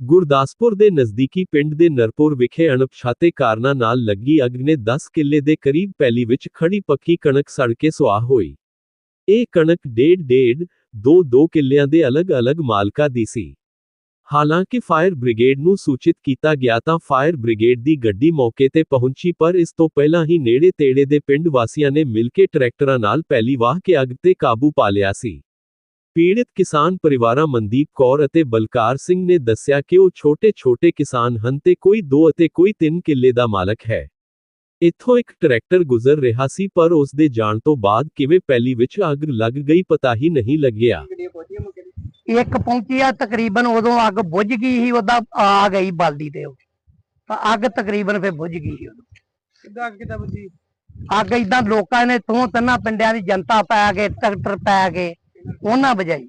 ਗੁਰਦਾਸਪੁਰ ਦੇ ਨਜ਼ਦੀਕੀ ਪਿੰਡ ਦੇ ਨਰਪੁਰ ਵਿਖੇ ਅਣਪਛਾਤੇ ਕਾਰਨਾਂ ਨਾਲ ਲੱਗੀ ਅੱਗ ਨੇ 10 ਕਿੱਲੇ ਦੇ ਕਰੀਬ ਪੈਲੀ ਵਿੱਚ ਖੜੀ ਪੱਕੀ ਕਣਕ ਸੜ ਕੇ ਸੁਆਹ ਹੋਈ। ਇਹ ਕਣਕ ਡੇਢ ਡੇਢ ਦੋ ਦੋ ਕਿੱਲਿਆਂ ਦੇ ਅਲੱਗ-ਅਲੱਗ ਮਾਲਕਾਂ ਦੀ ਸੀ। ਹਾਲਾਂਕਿ ਫਾਇਰ ਬ੍ਰਿਗੇਡ ਨੂੰ ਸੂਚਿਤ ਕੀਤਾ ਗਿਆ ਤਾਂ ਫਾਇਰ ਬ੍ਰਿਗੇਡ ਦੀ ਗੱਡੀ ਮੌਕੇ ਤੇ ਪਹੁੰਚੀ ਪਰ ਇਸ ਤੋਂ ਪਹਿਲਾਂ ਹੀ ਨੇੜੇ ਤੇੜੇ ਦੇ ਪਿੰਡ ਵਾਸੀਆਂ ਨੇ ਮਿਲ ਕੇ ਟਰੈਕਟਰਾਂ ਨਾਲ ਪੈਲੀ ਵਾਹ ਕੇ ਅੱਗ ਤੇ ਕਾਬੂ ਪਾ ਲਿਆ ਸੀ। ਪੀੜਿਤ ਕਿਸਾਨ ਪਰਿਵਾਰਾਂ ਮਨਦੀਪ ਕੌਰ ਅਤੇ ਬਲਕਾਰ ਸਿੰਘ ਨੇ ਦੱਸਿਆ ਕਿ ਉਹ ਛੋਟੇ-ਛੋਟੇ ਕਿਸਾਨ ਹਨ ਤੇ ਕੋਈ 2 ਅਤੇ ਕੋਈ 3 ਕਿੱਲੇ ਦਾ ਮਾਲਕ ਹੈ। ਇੱਥੋਂ ਇੱਕ ਟਰੈਕਟਰ ਗੁਜ਼ਰ ਰਿਹਾ ਸੀ ਪਰ ਉਸ ਦੇ ਜਾਣ ਤੋਂ ਬਾਅਦ ਕਿਵੇਂ ਪੈਲੀ ਵਿੱਚ ਅੱਗ ਲੱਗ ਗਈ ਪਤਾ ਹੀ ਨਹੀਂ ਲੱਗਿਆ। ਇੱਕ ਪਹੁੰਚੀ ਆ ਤਕਰੀਬਨ ਉਦੋਂ ਅੱਗ ਬੁਝ ਗਈ ਸੀ ਉਹਦਾ ਆ ਗਈ ਬਲਦੀ ਤੇ ਉਹ। ਤਾਂ ਅੱਗ ਤਕਰੀਬਨ ਫੇ ਬੁਝ ਗਈ ਸੀ ਉਦੋਂ। ਕਿੱਦਾਂ ਅੱਗ ਕਿੱਦਾਂ ਬੁਝੀ? ਅੱਗ ਇਦਾਂ ਲੋਕਾਂ ਨੇ ਤੋਂ ਤਿੰਨਾਂ ਪਿੰਡਾਂ ਦੀ ਜਨਤਾ ਪੈ ਕੇ ਟਰੈਕਟਰ ਪੈ ਕੇ ਉਹਨਾਂ ਬਜਾਈ